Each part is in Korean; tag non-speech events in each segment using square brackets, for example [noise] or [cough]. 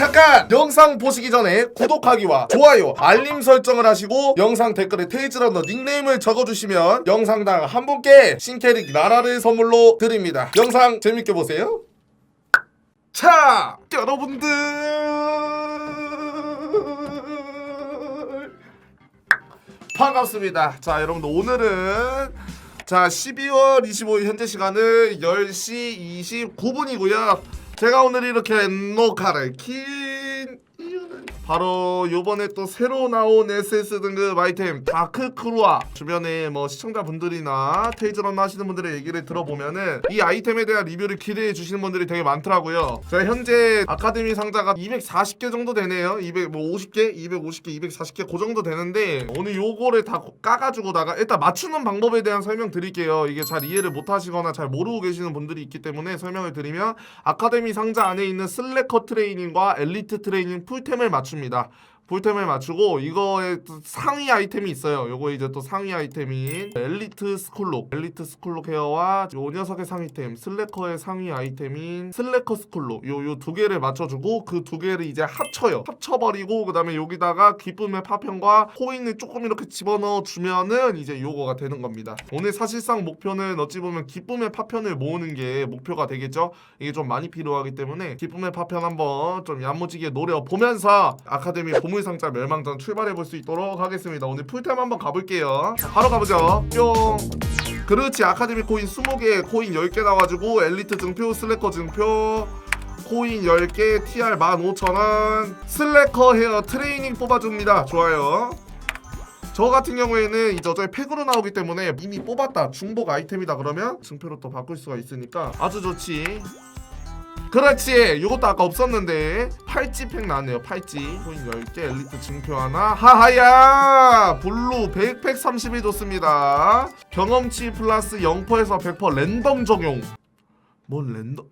잠깐 영상 보시기 전에 구독하기와 좋아요 알림 설정을 하시고 영상 댓글에 테이즈런너 닉네임을 적어주시면 영상당 한 분께 신캐릭 나라를 선물로 드립니다 영상 재밌게 보세요 자 여러분들 반갑습니다. 자, 여러분들 오늘은 자 12월 25일 현재 시간은 10시 29분이고요. 제가 오늘 이렇게 킨 이유는 바로 요번에 또 새로 나온 SS 등급 아이템 다크 크루아 주변에 뭐 시청자분들이나 테이즈런 하시는 분들의 얘기를 들어보면은 이 아이템에 대한 리뷰를 기대해 주시는 분들이 되게 많더라고요. 제가 현재 아카데미 상자가 240개 정도 되네요. 250개, 250개, 240개 그 정도 되는데 오늘 요거를 다 까가지고다가 일단 맞추는 방법에 대한 설명 드릴게요. 이게 잘 이해를 못 하시거나 잘 모르고 계시는 분들이 있기 때문에 설명을 드리면 아카데미 상자 안에 있는 슬래커 트레이닝과 엘리트 트레이닝 풀템을 맞춥 니다. 풀템을 맞추고 이거에 또 상위 아이템이 있어요. 요거 이제 또 상위 아이템인 엘리트 스쿨록, 엘리트 스쿨록 헤어와 요 녀석의 상위템, 슬래커의 상위 아이템인 슬래커 스쿨록 요요 두 개를 맞춰주고 그 두 개를 이제 합쳐요. 합쳐버리고 그다음에 여기다가 기쁨의 파편과 코인을 조금 이렇게 집어넣어 주면은 이제 요거가 되는 겁니다. 오늘 사실상 목표는 어찌 보면 기쁨의 파편을 모으는 게 목표가 되겠죠. 이게 좀 많이 필요하기 때문에 기쁨의 파편 한번 좀 야무지게 노려 보면서 아카데미 보물 상자 멸망전 출발해 볼 수 있도록 하겠습니다. 오늘 풀템 한번 가볼게요. 자, 바로 가보죠. 뿅. 그렇지 아카데미 코인 20개 코인 10개 나와가지고 엘리트 증표 슬래커 증표 코인 10개 TR 15,000원 슬래커 헤어 트레이닝 뽑아줍니다 좋아요 저 같은 경우에는 이제 어차피 팩으로 나오기 때문에 이미 뽑았다 중복 아이템이다 그러면 증표로 또 바꿀 수가 있으니까 아주 좋지 그렇지. 이것도 아까 없었는데. 팔찌 팩 나왔네요 팔찌. 코인 10개 엘리트 증표 하나. 하하야! 블루 백팩 30이 좋습니다. 경험치 플러스 0%에서 100% 랜덤 적용. 뭔 랜덤?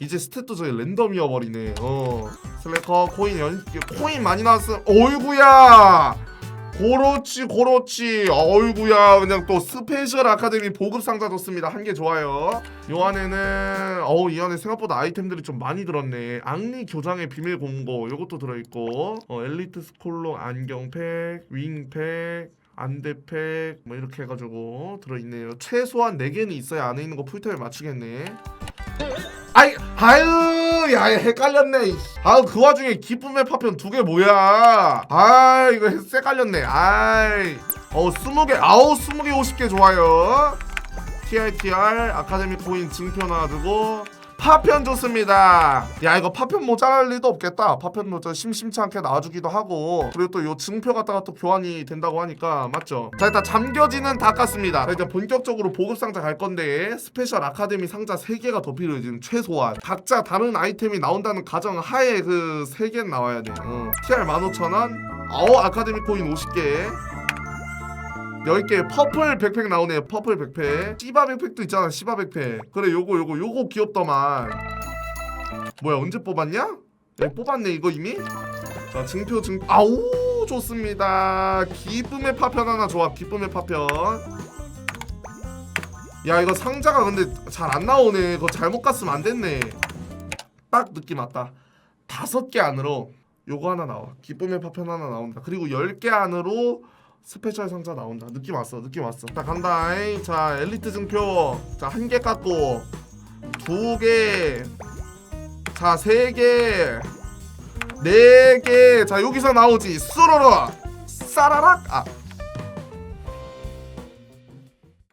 이제 스탯도 저기 랜덤이어버리네. 어. 슬래커 코인 연 코인 많이 나왔음 어이구야 그렇지 그렇지 어이구야. 그냥 또 스페셜 아카데미 보급 상자 줬습니다. 한 개 좋아요. 요 안에는 어우 이 안에 생각보다 아이템들이 좀 많이 들었네. 악리 교장의 비밀 공고 요것도 들어있고. 어, 엘리트 스콜로 안경팩 윙팩 안대팩 뭐 이렇게 해가지고 들어있네요. 최소한 4개는 있어야 안에 있는 거 풀템을 맞추겠네. 아이 아유 야 헷갈렸네. 아우 그 와중에 기쁨의 파편 두 개 뭐야? 아 이거 헷갈렸네. 아이. 어 스무 개 아우 스무 개 오십 개 좋아요. TRTR 아카데미 코인 증표 놔두고 파편 좋습니다. 야 이거 파편 모자랄 리도 없겠다. 파편 모자 심심치 않게 놔주기도 하고 그리고 또 요 증표 갖다가 또 교환이 된다고 하니까 맞죠? 자 일단 잠겨지는 다 깠습니다. 자, 이제 본격적으로 보급 상자 갈 건데 스페셜 아카데미 상자 3개가 더 필요해 지금 최소한 각자 다른 아이템이 나온다는 가정 하에 그 3개는 나와야 돼. 어. TR 15,000원 어 아카데미 코인 50개 10개 퍼플 백팩 나오네요 퍼플 백팩. 시바 백팩도 있잖아 시바 백팩. 그래 요거 요거 요거 귀엽더만. 뭐야 언제 뽑았냐? 네, 뽑았네 이거 이미? 자 증표 증 아우 좋습니다. 기쁨의 파편 하나 좋아 기쁨의 파편. 야 이거 상자가 근데 잘 안 나오네. 그거 잘못 갔으면 안 됐네. 딱 느낌 왔다. 다섯 개 안으로 요거 하나 나와. 기쁨의 파편 하나 나온다. 그리고 열 개 안으로 스페셜 상자 나온다. 느낌 왔어 느낌 왔어. 자 간다. 자 엘리트 증표. 자 한 개 깎고 두개자 세 개 네 개. 자 여기서 나오지. 쏘로로. 싸라락? 아.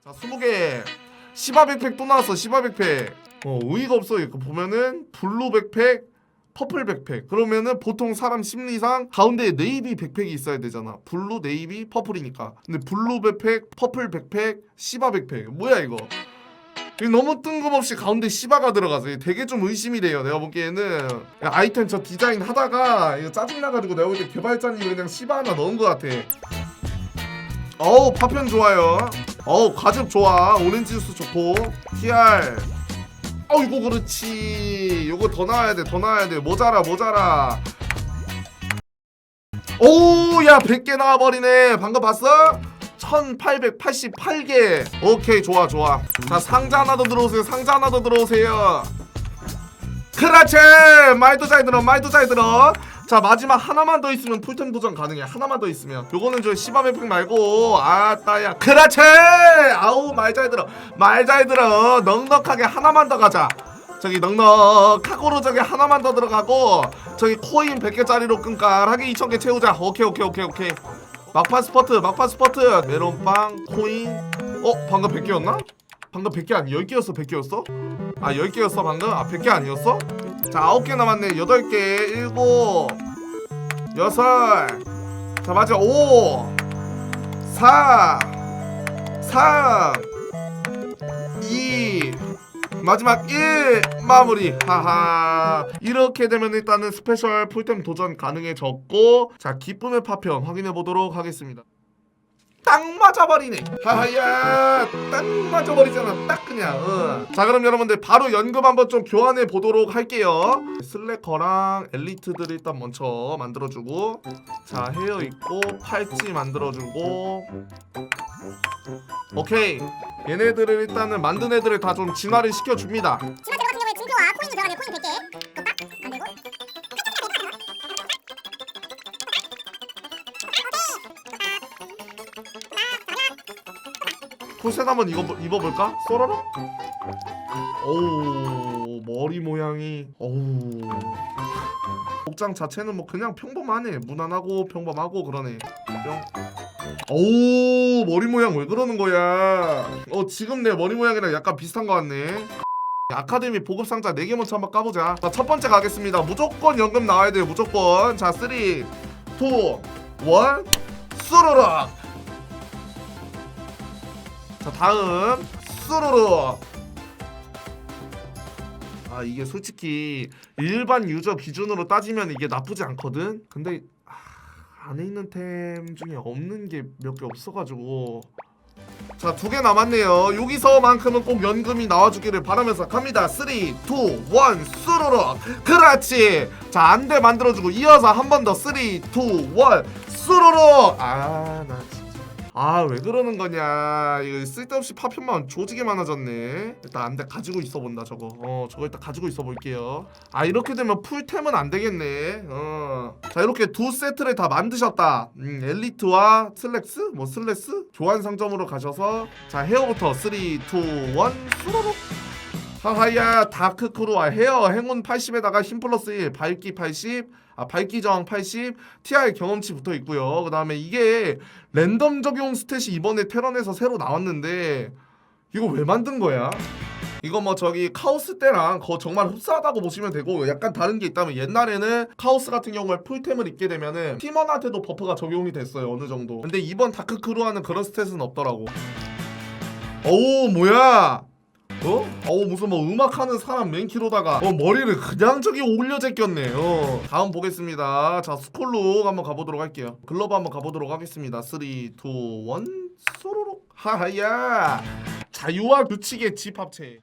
자 스무 개. 시바 백팩 또 나왔어 시바 백팩. 어 의의가 없어. 이거 보면은 블루 백팩 퍼플 백팩. 그러면은 보통 사람 심리상 가운데에 네이비 백팩이 있어야 되잖아. 블루 네이비 퍼플이니까. 근데 블루 백팩 퍼플 백팩 시바 백팩. 뭐야 이거? 너무 뜬금없이 가운데 시바가 들어가서 되게 좀 의심이 돼요. 내가 보기에는. 야, 아이템 저 디자인 하다가 이거 짜증나가지고 내가 볼 때 개발자님이 그냥 시바 하나 넣은 것 같아. 어우 파편 좋아요. 어우 과즙 좋아. 오렌지 주스 좋고. TR 어이구 그렇지. 요거 더 나와야 돼 더 나와야 돼. 모자라 모자라. 오야 100개 나와버리네. 방금 봤어? 1888개. 오케이 좋아 좋아. 자 상자 하나 더 들어오세요. 상자 하나 더 들어오세요. 그렇지! 말도 잘 들어 말도 잘 들어 자 마지막 하나만 더 있으면 풀템 도전 가능해. 하나만 더 있으면. 요거는 저 시바메픽 말고. 아따야. 그렇지! 아우 말 잘 들어. 말 잘 들어. 넉넉하게 하나만 더 가자. 저기 넉넉하고로 저기 하나만 더 들어가고 저기 코인 100개짜리로 끈깔하게 2000개 채우자. 오케이 오케이 오케이 오케이. 막판 스퍼트 막판 스퍼트. 메론빵 코인. 어 방금 100개였나? 방금 100개 아니 10개였어 100개였어? 아 10개였어 방금? 아 100개 아니었어? 자 9개 남았네 8개 7 6 자 맞아 5 4 3 2 마지막 1 마무리 하하 이렇게 되면 일단은 스페셜 풀템 도전 가능해졌고 자 기쁨의 파편 확인해 보도록 하겠습니다 딱 맞아버리네. 하하야 딱 맞아버리잖아. 딱 그냥 어. 자 그럼 여러분들 바로 연금 한번 좀 교환해 보도록 할게요. 슬래커랑 엘리트들 일단 먼저 만들어주고 자 헤어 있고 팔찌 만들어주고. 오케이. 얘네들을 일단은 만든 애들을 다 좀 진화를 시켜줍니다. 지마 제로 같은 경우에 증표와 코인이 들어가면 코인 100개 떴다? 안 되고 풀셋 한번 입어, 입어볼까? 쏘라로? 오 머리 모양이 어우. 복장 자체는 뭐 그냥 평범하네. 무난하고 평범하고 그러네. 뿅. 오 머리 모양 왜 그러는 거야? 어 지금 내 머리 모양이랑 약간 비슷한 것 같네. 아카데미 보급 상자 4개 먼저 한번 까보자. 자, 첫 번째 가겠습니다. 무조건 연금 나와야 돼요. 무조건. 자 3, 2, 1 쏘로락 자 다음 쏘로로. 아 이게 솔직히 일반 유저 기준으로 따지면 이게 나쁘지 않거든? 근데 아, 안에 있는 템 중에 없는 게 몇 개 없어가지고. 자 두 개 남았네요. 여기서만큼은 꼭 연금이 나와주기를 바라면서 갑니다. 3 2 1 쏘로로. 그렇지! 자 안돼 만들어주고 이어서 한 번 더. 3 2 1 쏘로로. 아나 아 왜 그러는 거냐. 이거 쓸데없이 파편만 조지게 많아졌네. 일단 안돼 가지고 있어 본다 저거. 어 저거 일단 가지고 있어 볼게요. 아 이렇게 되면 풀템은 안 되겠네. 어자 이렇게 두 세트를 다 만드셨다. 음 엘리트와 슬랙스? 뭐 슬래스? 교환 상점으로 가셔서. 자 헤어부터 3 2 1 수로로 하하야 다크크루와 헤어 행운 80에다가 힘 플러스 1 밝기 80 아 밝기 저항 80 TI 경험치 붙어 있고요. 그 다음에 이게 랜덤 적용 스탯이 이번에 테런에서 새로 나왔는데 이거 왜 만든 거야? 이거 뭐 저기 카오스 때랑 거 정말 흡사하다고 보시면 되고 약간 다른 게 있다면 옛날에는 카오스 같은 경우에 풀템을 입게 되면은 팀원한테도 버프가 적용이 됐어요 어느 정도. 근데 이번 다크크루와는 그런 스탯은 없더라고. 오 뭐야 어? 어 무슨 뭐 음악하는 사람 맨키로다가 어 머리를 그냥 저기 올려 제꼈네 어 다음 보겠습니다. 자 스콜록 한번 가보도록 할게요. 글러브 한번 가보도록 하겠습니다. 3 2 1 소로록. 하하야! 자유와 규칙의 집합체.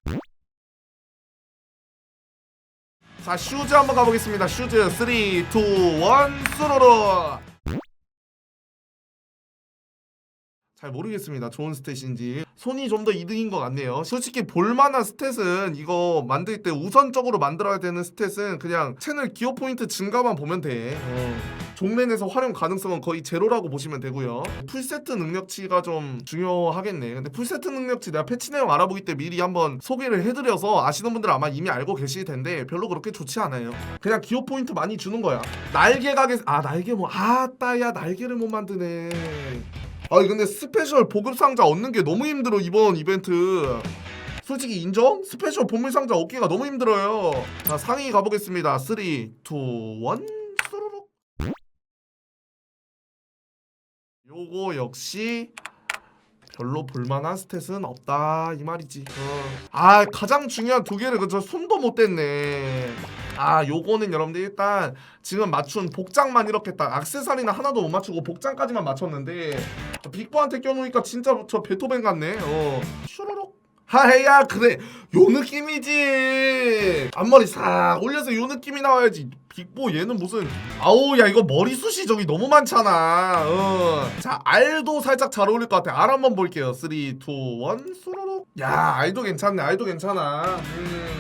자 슈즈 한번 가보겠습니다. 슈즈. 3 2 1 소로록 잘 모르겠습니다. 좋은 스탯인지 손이 좀더 이득인 것 같네요. 솔직히 볼만한 스탯은 이거 만들 때 우선적으로 만들어야 되는 스탯은 그냥 채널 기어 포인트 증가만 보면 돼. 어. 종랜에서 활용 가능성은 거의 제로라고 보시면 되고요. 풀세트 능력치가 좀 중요하겠네. 근데 풀세트 능력치 내가 패치 내용 알아보기 때 미리 한번 소개를 해드려서 아시는 분들은 아마 이미 알고 계실 텐데 별로 그렇게 좋지 않아요. 그냥 기어 포인트 많이 주는 거야. 날개 가게 아 날개 뭐 아따야 날개를 못 만드네. 아니 근데 스페셜 보급 상자 얻는 게 너무 힘들어 이번 이벤트. 솔직히 인정? 스페셜 보물 상자 얻기가 너무 힘들어요. 자 상위 가보겠습니다. 3 2 1 수루룩 요거 역시 별로 볼만한 스탯은 없다 이 말이지. 어. 아 가장 중요한 두 개를 그저 손도 못 댔네 아 요거는 여러분들 일단 지금 맞춘 복장만 이렇게 딱 악세사리는 하나도 못 맞추고 복장까지만 맞췄는데 빅보한테 껴놓으니까 진짜 저 베토벤 같네. 어. 슈루룩. 하해야 그래. 요 느낌이지. 앞머리 싹 올려서 요 느낌이 나와야지. 빅보 얘는 무슨 아우 야 이거 머리숱이 저기 너무 많잖아. 어. 자 알도 살짝 잘 어울릴 것 같아. 알 한번 볼게요. 3 2 1 수루룩. 야 알도 괜찮네. 알도 괜찮아. 음.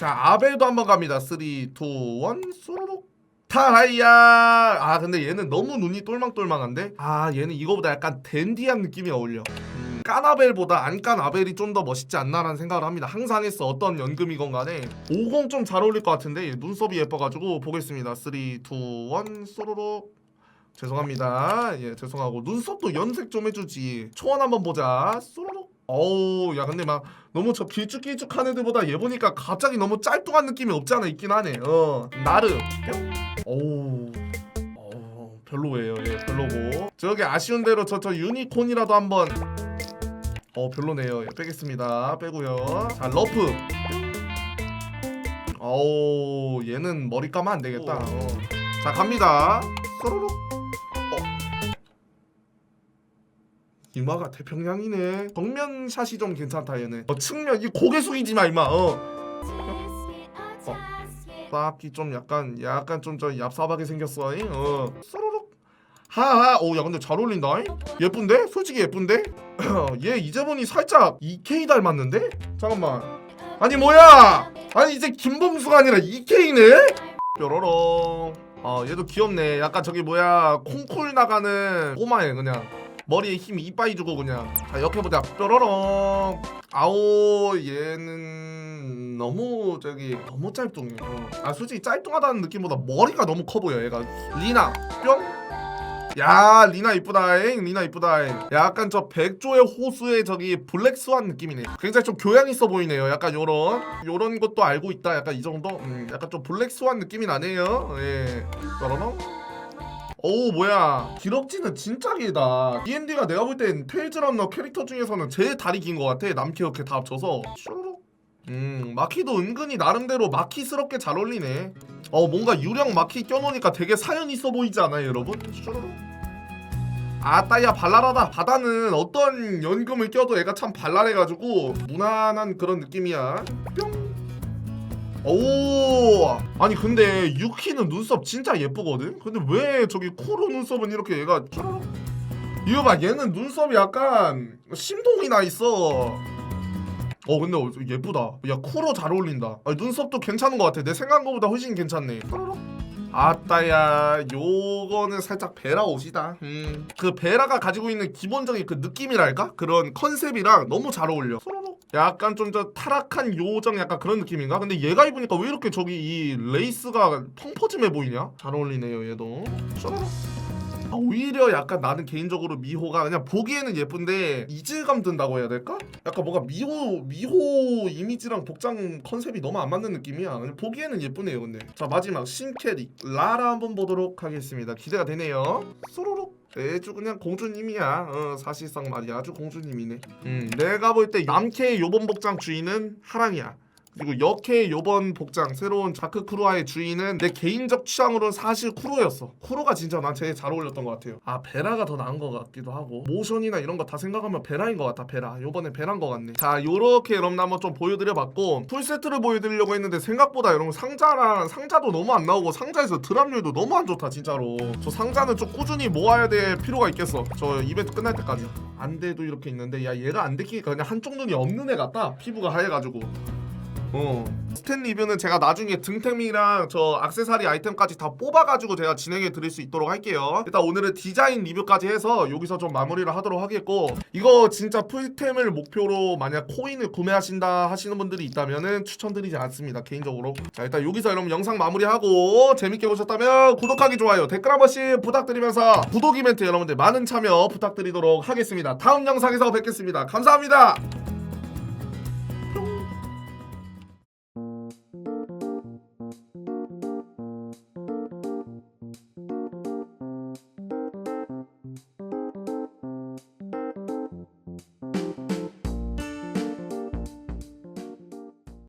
자 아벨도 한번 갑니다. 3 2 1 쏘로록. 타하이야! 아 근데 얘는 너무 눈이 똘망똘망한데? 아 얘는 이거보다 약간 댄디한 느낌이 어울려. 음, 까나벨보다 안깐 아벨이 좀 더 멋있지 않나라는 생각을 합니다. 항상 했어. 어떤 연금이건 간에. 50 좀 잘 어울릴 것 같은데? 얘 눈썹이 예뻐가지고 보겠습니다. 3 2 1 쏘로록. 죄송합니다. 예 죄송하고 눈썹도 연색 좀 해주지. 초원 한번 보자. 쏘로록 어우 야 근데 막 너무 저 길쭉길쭉한 애들보다 얘 보니까 갑자기 너무 짤뚱한 느낌이 없지 않아? 있긴 하네. 어 나름. 뿅 어우 어 별로예요. 예 별로고. 저기 아쉬운 대로 저 저 유니콘이라도 한번. 어 별로네요. 예, 빼겠습니다. 빼고요. 자 러프. 어우 얘는 머리 감으면 안 되겠다. 어. 자 갑니다. 쏘로록 이마가 태평양이네 정면샷이 좀 괜찮다 얘네 어, 측면 이 고개 숙이지 마 이마 어 빡기 좀 약간 약간 좀 저 얍삽하게 생겼어 잉? 어 쏘로록 하하 오야 근데 잘 어울린다 잉? 예쁜데? 솔직히 예쁜데? [clears throat] 얘 이제 보니 살짝 EK 닮았는데? 잠깐만 아니 뭐야 아니 이제 김범수가 아니라 EK네? 뾰로롱 어 얘도 귀엽네 약간 저기 뭐야 콩쿨 나가는 꼬마애 그냥 머리에 힘 이빠이 주고 그냥 자 옆에 보자. 뾰로롱. 아오 얘는 너무 저기 너무 짤뚱해 어. 아 솔직히 짤뚱하다는 느낌보다 머리가 너무 커 보여 얘가. 리나 뿅 야 리나 이쁘다잉 리나 이쁘다잉. 약간 저 백조의 호수의 저기 블랙스완 느낌이네. 굉장히 좀 교양 있어 보이네요. 약간 요런 요런 것도 알고 있다. 약간 이 정도? 음, 약간 좀 블랙스완 느낌이 나네요. 예. 뾰로롱 어우 뭐야. 기럭지는 진짜 길다. D&D가 내가 볼 땐 페이지 런너 캐릭터 중에서는 제일 다리 긴 것 같아. 남캐 이렇게 다 합쳐서. 슈루룩. 음 마키도 은근히 나름대로 마키스럽게 잘 어울리네. 어 뭔가 유령 마키 껴놓으니까 되게 사연 있어 보이지 않아요 여러분? 슈루룩. 아따야 발랄하다. 바다는 어떤 연금을 껴도 애가 참 발랄해가지고 무난한 그런 느낌이야. 뿅 오 아니 근데 유키는 눈썹 진짜 예쁘거든? 근데 왜 저기 쿠로 눈썹은 이렇게 얘가 쭈르륵? 이거 봐 얘는 눈썹이 약간 심동이 나 있어. 어 근데 어, 예쁘다. 야 쿠로 잘 어울린다. 아니, 눈썹도 괜찮은 것 같아. 내 생각한 것보다 훨씬 괜찮네. 쭈르륵. 아따야 요거는 살짝 베라 옷이다. 음. 그 베라가 가지고 있는 기본적인 그 느낌이랄까? 그런 컨셉이랑 너무 잘 어울려. 약간 좀 저 타락한 요정 약간 그런 느낌인가 근데 얘가 입으니까 왜 이렇게 저기 이 레이스가 펑퍼짐해 보이냐 잘 어울리네요 얘도 소로록. 아, 오히려 약간 나는 개인적으로 미호가 그냥 보기에는 예쁜데 이질감 든다고 해야 될까? 약간 뭔가 미호 미호 이미지랑 복장 컨셉이 너무 안 맞는 느낌이야. 그냥 보기에는 예쁘네요, 근데. 자 마지막 신캐릭 라라 한번 보도록 하겠습니다. 기대가 되네요. 소로록. 아주 그냥 공주님이야. 어, 사실상 말이야. 아주 공주님이네. 음, 내가 볼 때 남캐의 요번 복장 주인은 하랑이야. 그리고 역의 요번 복장 새로운 자크 크루아의 주인은 내 개인적 취향으로는 사실 쿠로였어. 쿠로가 진짜 난 제일 잘 어울렸던 것 같아요. 아 베라가 더 나은 것 같기도 하고 모션이나 이런 거 다 생각하면 베라인 것 같아 베라. 요번에 베라인 것 같네. 자 요렇게 여러분 한번 좀 보여드려봤고 풀세트를 보여드리려고 했는데 생각보다 여러분 상자랑 상자도 너무 안 나오고 상자에서 드랍률도 너무 안 좋다 진짜로. 저 상자는 좀 꾸준히 모아야 될 필요가 있겠어. 저 이벤트 끝날 때까지 안 돼도 이렇게 있는데 야 얘가 안 되기니까 그냥 한쪽 눈이 없는 애 같다. 피부가 하얘가지고 어. 스탠 리뷰는 제가 나중에 등템이랑 저 악세사리 아이템까지 다 뽑아가지고 제가 진행해 드릴 수 있도록 할게요. 일단 오늘은 디자인 리뷰까지 해서 여기서 좀 마무리를 하도록 하겠고 이거 진짜 풀템을 목표로 만약 코인을 구매하신다 하시는 분들이 있다면은 추천드리지 않습니다. 개인적으로. 자 일단 여기서 여러분 영상 마무리하고 재밌게 보셨다면 구독하기 좋아요 댓글 한 번씩 부탁드리면서 구독 이벤트 여러분들 많은 참여 부탁드리도록 하겠습니다. 다음 영상에서 뵙겠습니다. 감사합니다.